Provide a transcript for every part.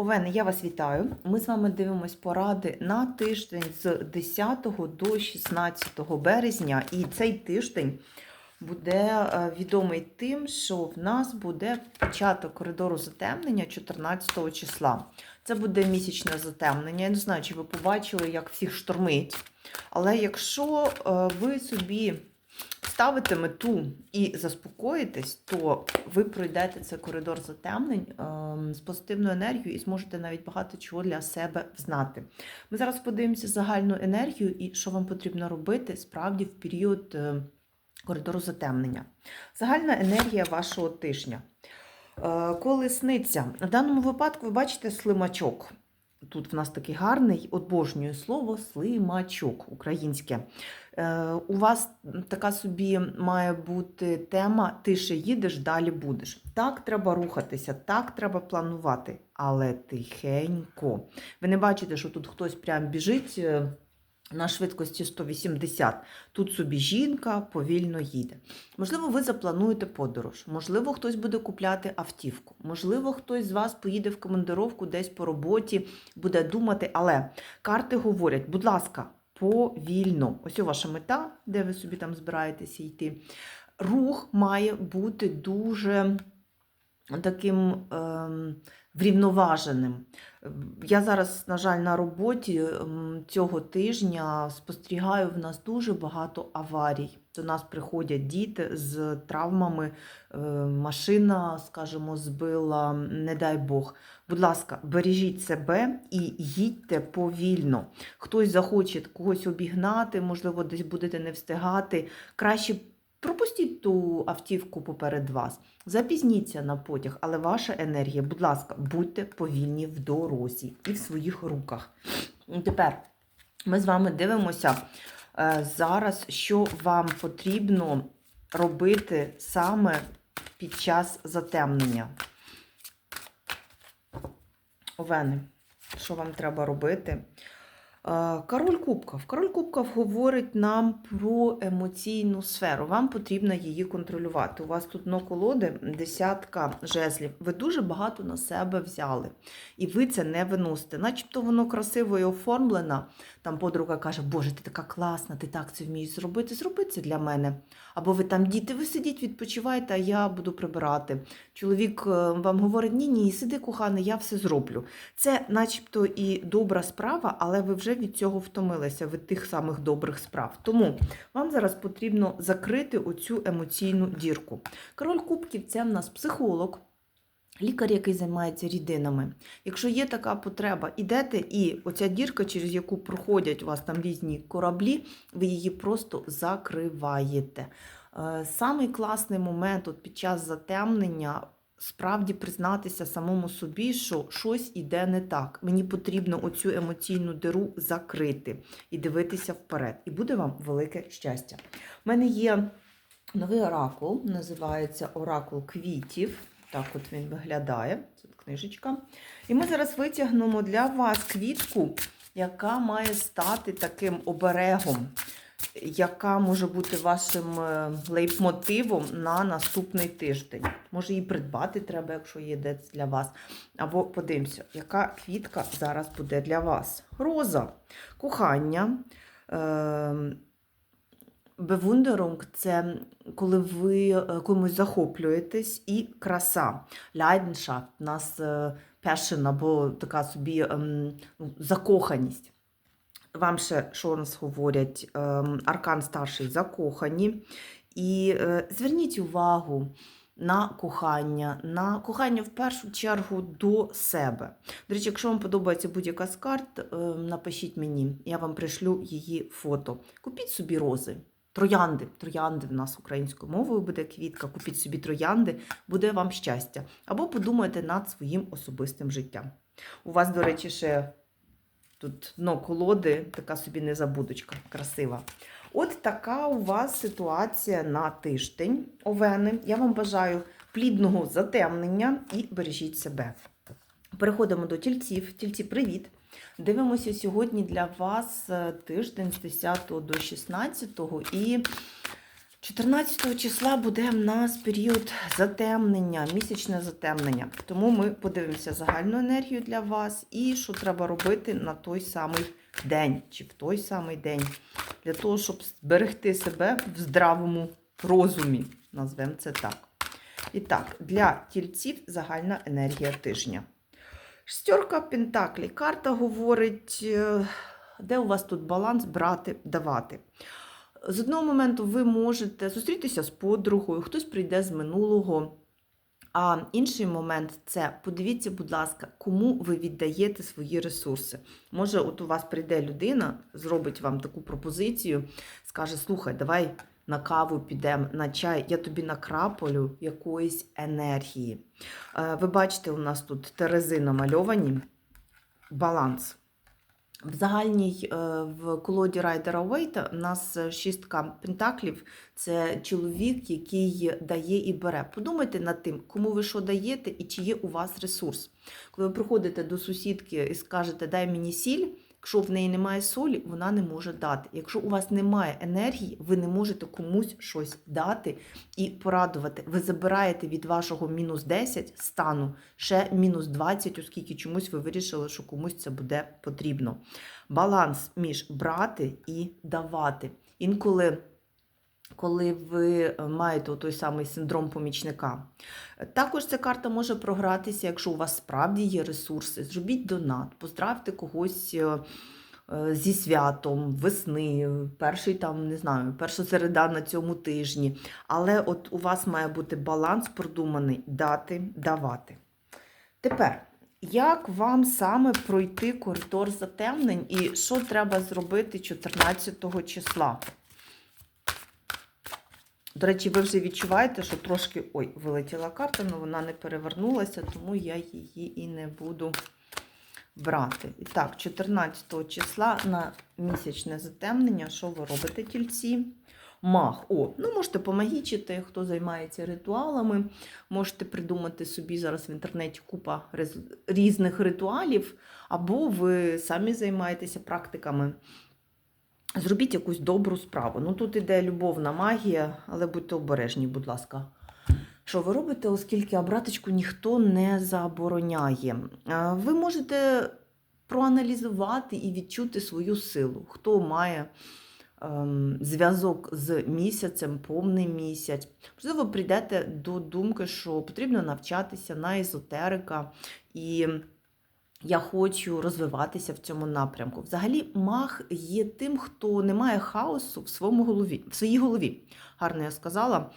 Овени, я вас вітаю. Ми з вами дивимось поради на тиждень з 10 до 16 березня. І цей тиждень буде е, відомий тим, що в нас буде початок коридору затемнення 14 числа. Це буде місячне затемнення. Я не знаю, чи ви побачили, як всіх штормить. Але якщо е, ви собі ставите мету і заспокоїтесь, то ви пройдете цей коридор затемнень ем, з позитивною енергією і зможете навіть багато чого для себе знати. Ми зараз подивимося загальну енергію і що вам потрібно робити справді в період е, коридору затемнення. Загальна енергія вашого тижня. Е, Колесниця. В даному випадку ви бачите слимачок. Тут в нас такий гарний, обожнює слово слимачок українське. Е, У вас така собі має бути тема ти ще їдеш, далі будеш. Так треба рухатися, так треба планувати, але тихенько. Ви не бачите, що тут хтось прям біжить е, на швидкості 180. Тут собі жінка повільно їде. Можливо, ви заплануєте подорож, можливо, хтось буде купляти автівку, можливо, хтось з вас поїде в командировку десь по роботі, буде думати, але карти говорять, будь ласка, повільно. Ось ваша мета, де ви собі там збираєтеся йти. Рух має бути дуже таким ем, врівноваженим. Я зараз, на жаль, на роботі ем, цього тижня спостерігаю в нас дуже багато аварій. До нас приходять діти з травмами, е, машина, скажімо, збила, не дай Бог. Будь ласка, бережіть себе і їдьте повільно. Хтось захоче когось обігнати, можливо, десь будете не встигати. Краще пропустіть ту автівку поперед вас. Запізніться на потяг, але ваша енергія, будь ласка, будьте повільні в дорозі і в своїх руках. Тепер ми з вами дивимося е, зараз, що вам потрібно робити саме під час затемнення. Овени, що вам треба робити? Король Кубков. Король Кубков говорить нам про емоційну сферу. Вам потрібно її контролювати. У вас тут дно колоди десятка жезлів. Ви дуже багато на себе взяли. І ви це не виносите. Начебто воно красиво і оформлено. Там подруга каже, Боже, ти така класна, ти так це вмієш зробити. Зроби це для мене. Або ви там діти, ви сидіть, відпочивайте, а я буду прибирати. Чоловік е, вам говорить, ні, ні, сиди, коханий, я все зроблю. Це начебто і добра справа, але ви вже від цього втомилися, від тих самих добрих справ. Тому вам зараз потрібно закрити оцю емоційну дірку. Король Кубків це в нас психолог. Лікар, який займається рідинами. Якщо є така потреба, ідете, і оця дірка, через яку проходять у вас там різні кораблі, ви її просто закриваєте. Е, Самий класний момент от під час затемнення справді признатися самому собі, що щось іде не так. Мені потрібно оцю емоційну диру закрити і дивитися вперед. І буде вам велике щастя. У мене є новий оракул, називається Оракул квітів. Так от він виглядає. Це книжечка. І ми зараз витягнемо для вас квітку, яка має стати таким оберегом, яка може бути вашим е, лейтмотивом на наступний тиждень. Може, її придбати треба, якщо є десь для вас. Або подивимося, яка квітка зараз буде для вас. Роза, кохання. Бевундерунг це коли ви е, комусь захоплюєтесь, і краса. Leidenschaft, у нас е, passion або така собі ем, ну, закоханість. Вам ще що нас говорять? Ем, Аркан старший закохані. І е, зверніть увагу на кохання, на кохання в першу чергу до себе. До речі, якщо вам подобається будь-яка з карт, е, напишіть мені, я вам пришлю її фото. Купіть собі рози. Троянди, троянди в нас українською мовою буде квітка, купіть собі троянди, буде вам щастя. Або подумайте над своїм особистим життям. У вас, до речі, ще тут дно колоди, така собі незабудочка, красива. От така у вас ситуація на тиждень, овени. Я вам бажаю плідного затемнення і бережіть себе. Переходимо до тільців. Тільці, привіт! Дивимося сьогодні для вас е, тиждень з 10 до 16 і 14 числа буде в нас період затемнення, місячне затемнення. Тому ми подивимося загальну енергію для вас і що треба робити на той самий день чи в той самий день, для того, щоб зберегти себе в здравому розумі. Назвемо це так. І так, для тільців загальна енергія тижня. Шестерка Пентаклі. Карта говорить, е, де у вас тут баланс брати, давати. З одного моменту ви можете зустрітися з подругою, хтось прийде з минулого. А інший момент це подивіться, будь ласка, кому ви віддаєте свої ресурси. Може, от у вас прийде людина, зробить вам таку пропозицію, скаже: Слухай, давай на каву підемо, на чай, я тобі накраполю якоїсь енергії. Е, Ви бачите, у нас тут терези намальовані, баланс. В загальній е, в колоді Райдера Уейта у нас шістка пентаклів це чоловік, який дає і бере. Подумайте над тим, кому ви що даєте і чи є у вас ресурс. Коли ви приходите до сусідки і скажете, дай мені сіль. Якщо в неї немає солі, вона не може дати. Якщо у вас немає енергії, ви не можете комусь щось дати і порадувати. Ви забираєте від вашого мінус 10 стану ще мінус 20, оскільки чомусь ви вирішили, що комусь це буде потрібно. Баланс між брати і давати. Інколи. Коли ви е, маєте той самий синдром помічника. Також ця карта може програтися, якщо у вас справді є ресурси. Зробіть донат, поздравте когось е, е, зі святом, весни, перший там, не знаю, перша середа на цьому тижні. Але от у вас має бути баланс продуманий дати, давати. Тепер, як вам саме пройти коридор затемнень і що треба зробити 14 числа? До речі, ви вже відчуваєте, що трошки. Ой, вилетіла карта, але вона не перевернулася, тому я її і не буду брати. І так, 14 числа на місячне затемнення. Що ви робите, тільці? Мах. О, ну можете помагічити, хто займається ритуалами. Можете придумати собі зараз в інтернеті купа різних ритуалів, або ви самі займаєтеся практиками. Зробіть якусь добру справу. Ну тут іде любовна магія, але будьте обережні, будь ласка. Що ви робите, оскільки обраточку ніхто не забороняє. Ви можете проаналізувати і відчути свою силу. Хто має ем, зв'язок з місяцем, повний місяць. Можливо, прийдете до думки, що потрібно навчатися на езотерика і. Я хочу розвиватися в цьому напрямку. Взагалі, маг є тим, хто не має хаосу в своєму голові, в своїй голові. Гарно я сказала.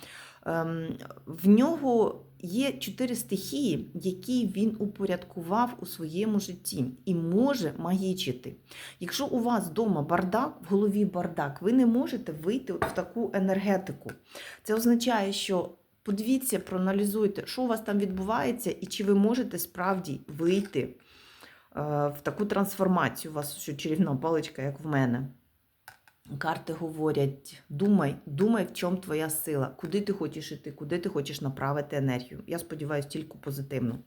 Ем, в нього є чотири стихії, які він упорядкував у своєму житті і може магічити. Якщо у вас вдома бардак, в голові бардак, ви не можете вийти от в таку енергетику. Це означає, що подивіться, проаналізуйте, що у вас там відбувається, і чи ви можете справді вийти в таку трансформацію. У вас що чарівна паличка, як в мене. Карти говорять: думай, думай, в чому твоя сила, куди ти хочеш іти, куди ти хочеш направити енергію. Я сподіваюся, тільки позитивно.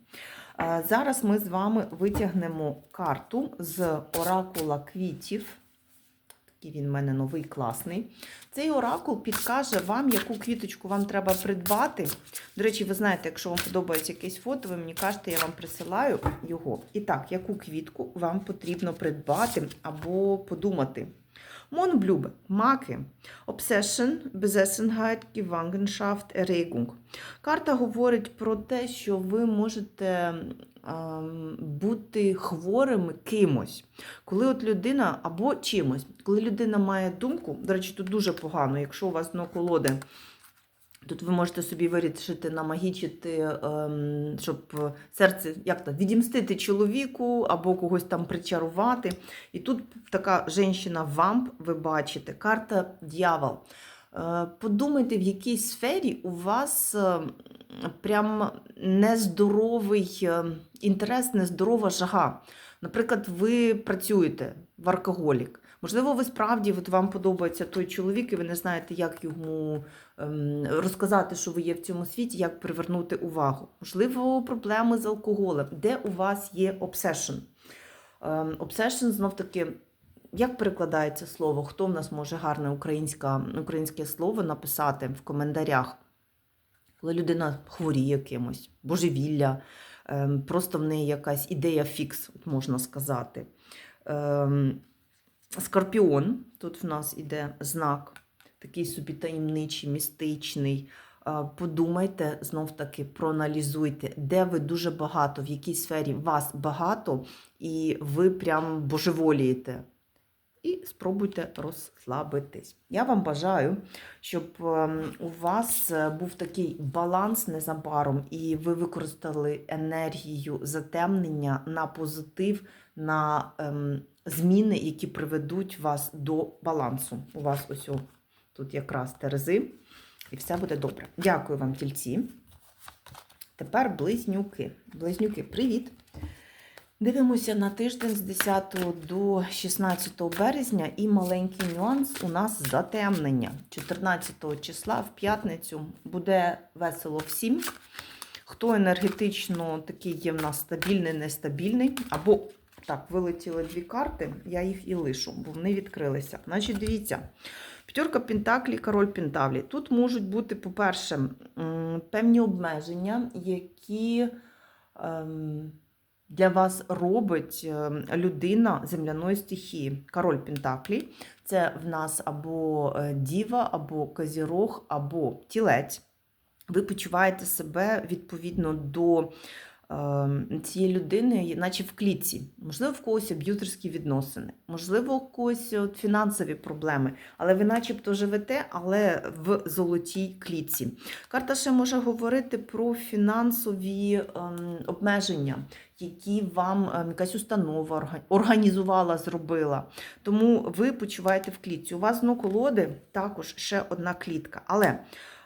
Е, Зараз ми з вами витягнемо карту з оракула квітів. Такий він в мене новий, класний. Цей оракул підкаже вам, яку квіточку вам треба придбати. До речі, ви знаєте, якщо вам подобається якесь фото, ви мені кажете, я вам присилаю його. І так, яку квітку вам потрібно придбати або подумати. Монблюбе, маки, Obsession, Besessenheit, Gewangenschaft, Erregung. Карта говорить про те, що ви можете ем, бути хворими кимось. Коли от людина або чимось, коли людина має думку, до речі, тут дуже погано, якщо у вас дно колоди, Тут ви можете собі вирішити намагічити, ем, щоб серце як то, відімстити чоловіку або когось там причарувати. І тут така жінка-вамп, ви бачите, карта дьявол. Е, Подумайте, в якій сфері у вас е, прям нездоровий е, інтерес, нездорова жага. Наприклад, ви працюєте в алкоголік. Можливо, ви справді от вам подобається той чоловік, і ви не знаєте, як йому ем, розказати, що ви є в цьому світі, як привернути увагу. Можливо, проблеми з алкоголем, де у вас є обсешн. Обсешн знов таки Як перекладається слово? Хто в нас може гарне українська, українське слово написати в коментарях? Коли людина хворіє кимось, божевілля, ем, просто в неї якась ідея фікс, можна сказати. Скорпіон, тут в нас іде знак, такий собі таємничий, містичний. Подумайте знов таки, проаналізуйте, де ви дуже багато, в якій сфері вас багато, і ви прям божеволієте. І спробуйте розслабитись. Я вам бажаю, щоб ем, у вас е, був такий баланс незабаром, і ви використали енергію затемнення на позитив, на ем, зміни, які приведуть вас до балансу. У вас ось тут якраз терези, і все буде добре. Дякую вам, тільці. Тепер близнюки. Близнюки, привіт! Дивимося на тиждень з 10 до 16 березня і маленький нюанс у нас затемнення. 14 числа в п'ятницю буде весело всім. Хто енергетично такий є в нас стабільний, нестабільний, або так, вилетіли дві карти, я їх і лишу, бо вони відкрилися. Значить, дивіться. П'ятерка Пентаклі, король Пентавлі. Тут можуть бути, по-перше, певні обмеження, які ем, для вас робить ем, людина земляної стихії. Король Пентаклі. Це в нас або е, діва, або козірог, або тілець. Ви почуваєте себе відповідно до е, цієї людини, наче в клітці. Можливо, в когось аб'юзерські відносини, можливо, у когось от, фінансові проблеми, але ви начебто живете, але в золотій клітці. Карта ще може говорити про фінансові ем, обмеження, які вам ем, якась установа організувала, зробила. Тому ви почуваєте в клітці. У вас дно колоди також ще одна клітка. Але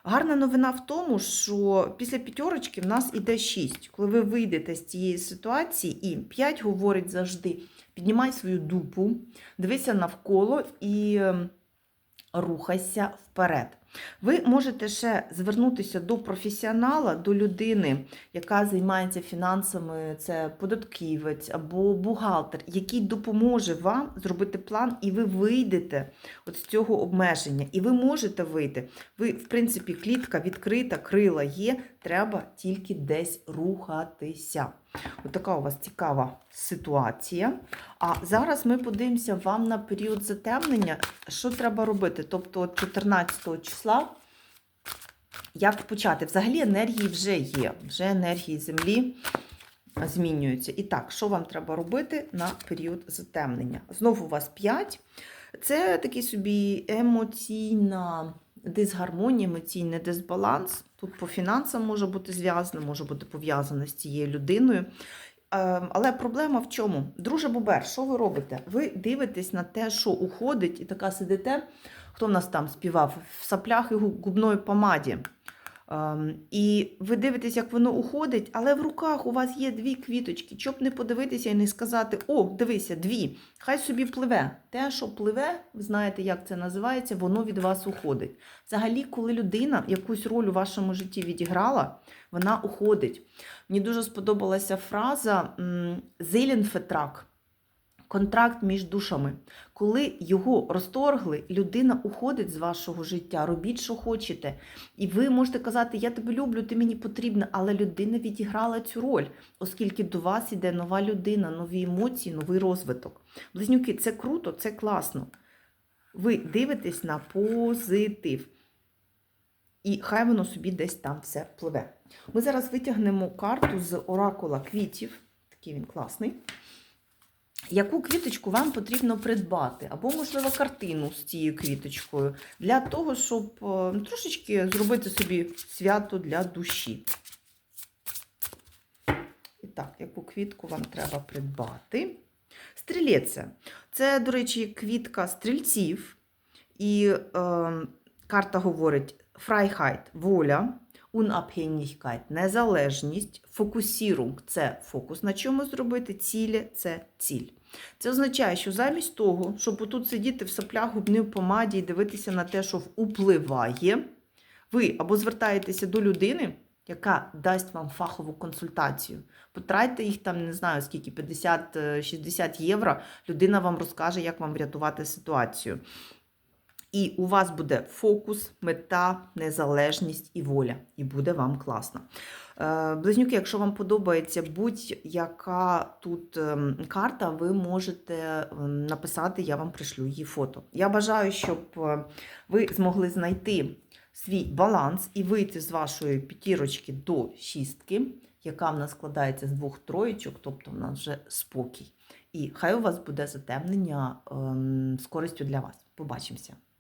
гарна новина в тому, що після п'ятерочки в нас іде 6. Коли ви вийдете з цієї ситуації, і 5 говорить завжди: піднімай свою дупу, дивися навколо і ем, рухайся вперед. Ви можете ще звернутися до професіонала, до людини, яка займається фінансами, це податківець або бухгалтер, який допоможе вам зробити план, і ви вийдете от з цього обмеження. І ви можете вийти. Ви, в принципі, клітка відкрита, крила є, треба тільки десь рухатися. От така у вас цікава ситуація. А зараз ми подивимося вам на період затемнення, що треба робити. Тобто от 14 числа, як почати? Взагалі енергії вже є, вже енергії Землі змінюються. І так, що вам треба робити на період затемнення? Знову у вас 5. Це такий собі емоційна дисгармонія, емоційний дисбаланс. Тут по фінансам може бути зв'язано, може бути пов'язано з цією людиною. Ем, Але проблема в чому? Друже Бубер, що ви робите? Ви дивитесь на те, що уходить, і така сидите. Хто в нас там співав в саплях і губної помаді. Ем, І ви дивитесь, як воно уходить, але в руках у вас є дві квіточки. Щоб не подивитися і не сказати: О, дивися, дві, хай собі пливе. Те, що пливе, ви знаєте, як це називається, воно від вас уходить. Взагалі, коли людина якусь роль у вашому житті відіграла, вона уходить. Мені дуже сподобалася фраза «Зеленфетрак» контракт між душами. Коли його розторгли, людина уходить з вашого життя, робіть, що хочете. І ви можете казати, я тебе люблю, ти мені потрібна, але людина відіграла цю роль, оскільки до вас іде нова людина, нові емоції, новий розвиток. Близнюки, це круто, це класно. Ви дивитесь на позитив. І хай воно собі десь там все пливе. Ми зараз витягнемо карту з оракула квітів. Такий він класний. Яку квіточку вам потрібно придбати? Або, можливо, картину з цією квіточкою, для того, щоб е, трошечки зробити собі свято для душі. І так, яку квітку вам треба придбати? Стрілеця. Це, до речі, квітка стрільців. І е, карта говорить Фрайхайт воля, Unabhängigkeit – незалежність, фокусірунг – це фокус на чому зробити, цілі – це ціль. Це означає, що замість того, щоб отут сидіти в саплях губній помаді і дивитися на те, що впливає, ви або звертаєтеся до людини, яка дасть вам фахову консультацію. Потратьте їх там, не знаю скільки, 50-60 євро. Людина вам розкаже, як вам врятувати ситуацію. І у вас буде фокус, мета, незалежність і воля. І буде вам класно. Е, Близнюки, якщо вам подобається будь-яка тут ем, карта, ви можете ем, написати, я вам пришлю її фото. Я бажаю, щоб е, ви змогли знайти свій баланс і вийти з вашої п'ятірочки до шістки, яка в нас складається з двох троєчок, тобто в нас вже спокій. І хай у вас буде затемнення ем, з користю для вас. Побачимося!